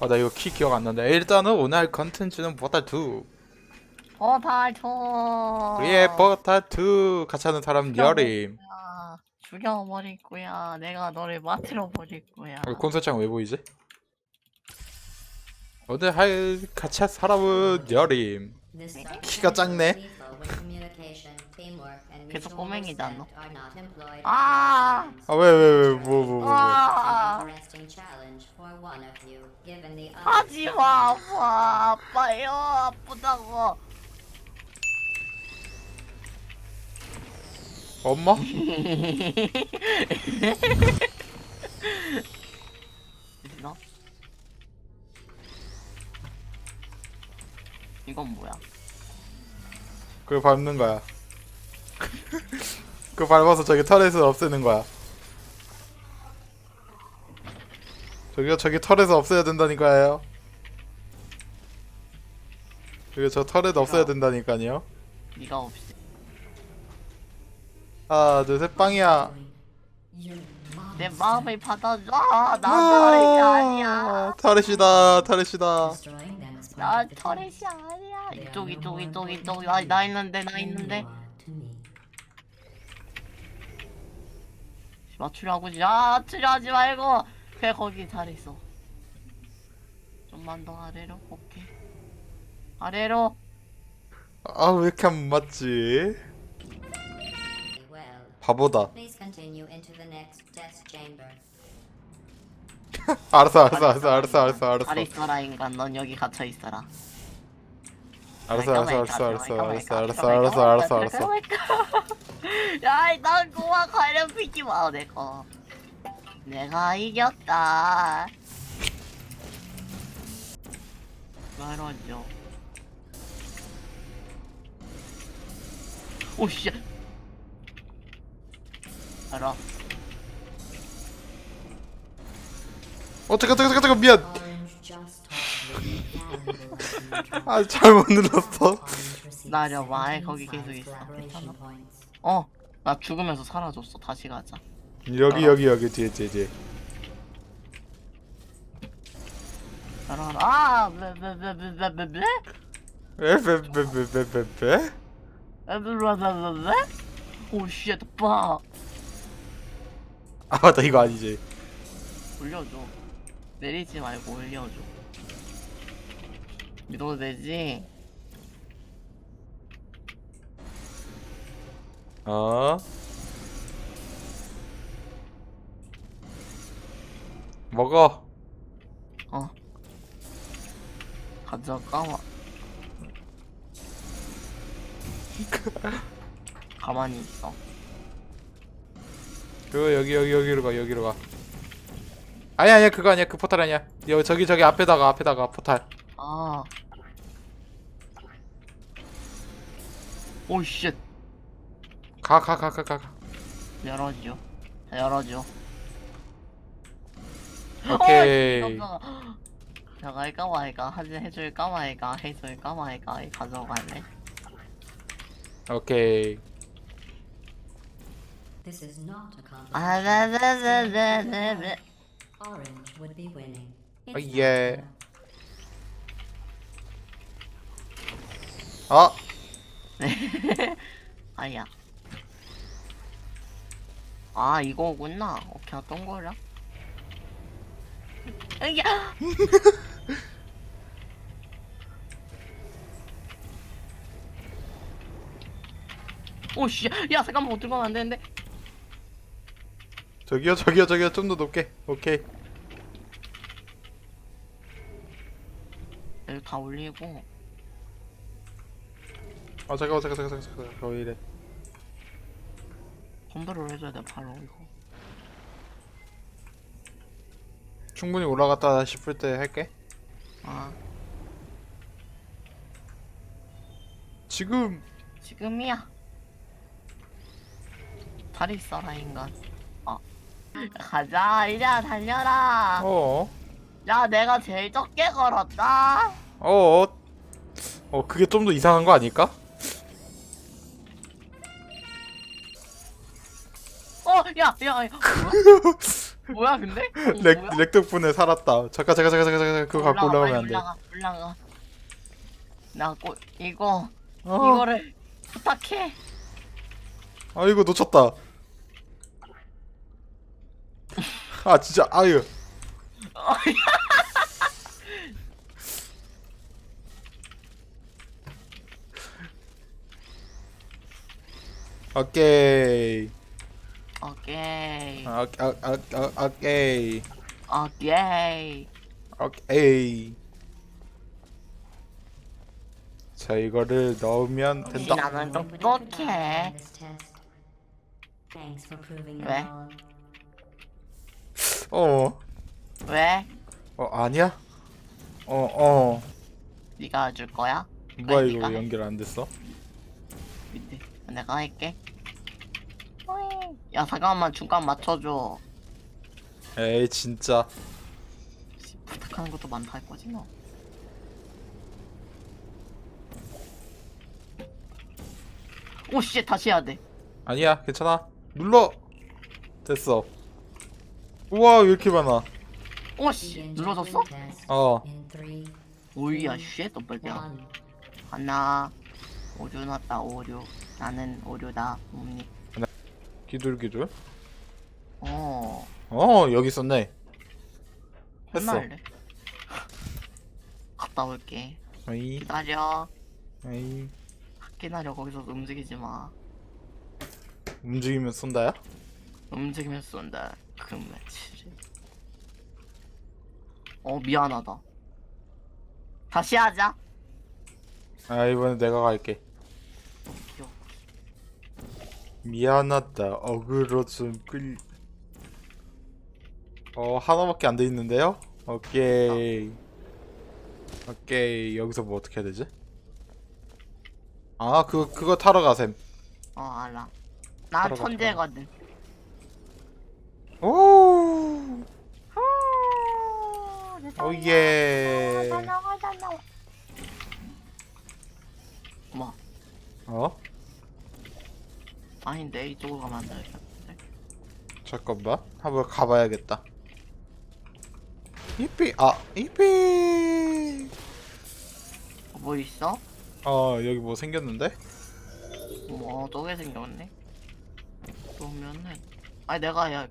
아 나 이거 키 기억 안 난다. 일단은 오늘 할 컨텐츠는 포탈 2. 버탈 쳐. 우리의 포탈 2 같이 하는 사람 여림. 야, 죽여버릴 거야. 내가 너를 마트려 버릴 거야. 어, 콘서트장 왜 보이지? 오늘 할 같이 할 사람은 여림. 키가 작네. 계속 꼬맹이잖아. 아, 아왜왜왜뭐뭐 뭐. 아, 하지 마, 아파, 아파요, 아프다고. 엄마? 너? 이건 뭐야? 그걸 밟는 거야. 그 밟아서 저기 털에서 없애는 거야. 저기요 저기 털에서 없애야 된다니까요. 저기 저 털에도 없애야 된다니까요. 네가 없이. 하나 둘셋 빵이야. 내 마음을 받아줘. 나 터렛이 아니야. 털에시다 털에시다. 나 터렛이 아니야. 이쪽, 이쪽, 이쪽, 이쪽. 나, 나 있는데, 나 있는데. 맞추려고 지 야, 맞추려 하지 말고. 그래, 거기 잘 있어. 좀만 더 아래로. 오케이. 아래로. 아 왜 이렇게 안 맞지? 바보다. 알았어 알았어 알았어 알았어 알았어 알았어 잘 있어라, 인간. 넌 여기 갇혀 있어라. 알았어 알았어 알았어 알았어 알았어 알았어 알았어 알았어 알았어 야, 난 그만 관련 피지 마, 내 거. 내가 이겼다. 말하죠. 오씨. 알아. 어 잠깐 잠깐 잠깐 잠깐 미안 아 잘못 눌렀어 나려봐. 17 거기 계속 있어. collaboration 괜찮아. points. 어, 나 죽으면서 사라졌어. 다시 가자. 여기 여기 여기 뒤에 뒤에 뒤에 알아. 아, 베베베베베베. 에베베베베베베 베베베베베. 오, 쉣, 빠. 아 맞다 이거 아니지 올려줘. 내리지 말고 올려줘. 믿어도 되지? 어 먹어 어. 가져가. 와. 가만히 있어. 그거 여기 여기 여기로 가 여기로 가 아니야 아니야 그거 아니야 그 포탈 아니야 여기 저기 저기 앞에다가 앞에다가 포탈 아. 오, 쉣. 가 가 가 가가 열어줘. 열어줘. 오케이 어, 잠깐만. 내가 할까 말까 하지 해줄까 말까 해줄까 말까 가져갈래. 오케이 This is not a competition. 아, 아네네네네네. Orange would be winning. 어, It's 예. not 아 아야. 아 이거구나. 오케이 어떤 거라? 야. 오씨, 야 잠깐만 못 들어가면 안 되는데. 저기요 저기요 저기요 좀 더 높게 오케이 여기 다 올리고. 아 잠깐만 잠깐 잠깐 잠깐 잠깐 왜 이래 건배를 해줘야 돼 바로 이거. 충분히 올라갔다 싶을 때 할게 아 지금 지금이야. 다리 있어라 인간. 아 가자 이제 달려라. 어야 내가 제일 적게 걸었다. 어, 어, 어, 그게 좀 더 이상한 거 아닐까? 야, 야, 야. 뭐야 근데? 어, 렉, 뭐야? 렉 덕분에 살았다 잠깐 잠깐 잠깐 잠깐 잠깐 그거 갖고 올라가, 올라가면 빨리 안돼 올라가 올라가 나꼭 이거 어. 이거를 부탁해 아 이거 놓쳤다 아 진짜 아유 오케이 오케이 아, 아, 아, 아, 오케이 오케이 오케이 자 이거를 넣으면 된다 나는 똑똑해 왜? 어, 왜? 어 아니야? 어, 어 네가 줄 거야? 뭐야 아니, 이거 네가 왜 해. 연결 안 됐어? 밑에 내가 할게. 야 잠깐만 중간 맞춰줘. 에이 진짜. 씨, 부탁하는 것도 많다 할 거지 너 오씨 다시 해야 돼. 아니야 괜찮아. 눌러! 됐어. 우와 왜 이렇게 많아? 오씨 눌러졌어? 어. 오이야 쉣 너빨리야. one. 하나 오류 났다 오류. 나는 오류다 뭡니 기둘기둘 어. 어 여기 있었네. 했어. 혼날래? 갔다 올게. 에이. 기다려. 에이. 기다려 거기서 움직이지 마. 움직이면 쏜다야? 움직이면 쏜다. 그 매치를 어 미안하다. 다시 하자. 아 이번에 내가 갈게 미안하다. 어그로 좀 끌... 어 하나밖에 안 돼 있는데요? 오케이. 오케이. 여기서 뭐 어떻게 해야 되지? 아 그거 그거 타러 가셈 어 알아. 난 따라가, 천재거든. 오! 후, 오예. 어머. 어? 아닌데 이쪽으로 가면 안 되겠는데 잠깐만 한번 가봐야겠다 이삐 아 이삐 뭐 있어? 어 여기 뭐 생겼는데? 뭐 저게 생겼네 그러면은 아니 내가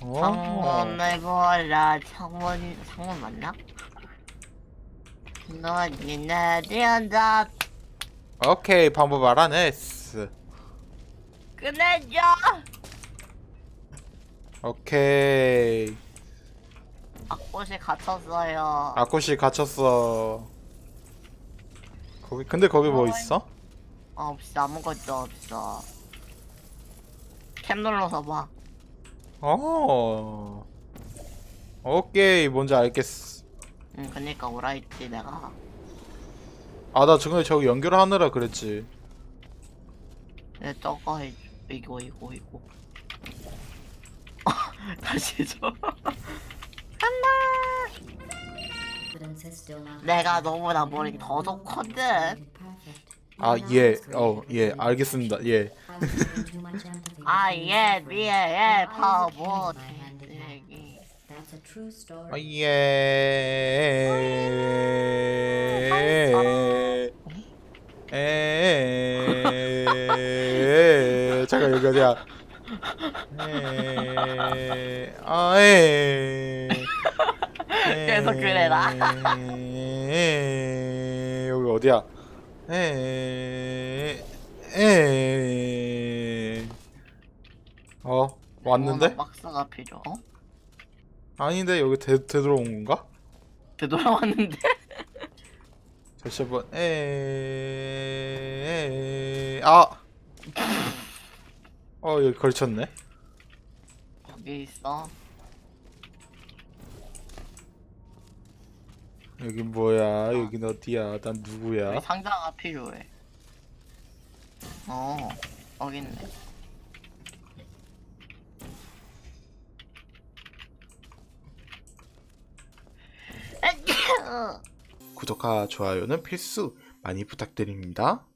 어? 창문을 보라 창문이 창문 맞나? 너니 내리한다 오케이 방법 알아냈어. 끝내줘. 오케이. 앞곳에 갇혔어요. 아코시 갇혔어. 거기 근데 거기 뭐 있어? 어, 없어. 아무것도 없어. 캡 눌러서 봐. 어. 오케이 뭔지 알겠어. 응, 그니까 오라 했지 내가 아 나 저번에 저기 연결하느라 그랬지. 내 저거 해줘 이거 이거 이거. 다시 해줘. not 내가 너보다 머리 더 좋거든. perfect. 아예어예 알겠습니다. 예. 아예 미에 예 파워 My That's a true story. 아, 예. 에. 잠깐 여기 어디야? 에. 아, 에. 계속 그래라. 에. 여기 어디야? 에. 에. 어, 왔는데? 어, 박스가 필요 어? 아닌데 여기 되, 되돌아온 건가? 되돌아왔는데? 다시 한번 에... 아! 어 여기 걸쳤네. 여기 있어. 여긴 뭐야? 여긴 어디야? 난 누구야? 여기 상자가 필요해. 어 여기 있네 구독과 좋아요는 필수 많이 부탁드립니다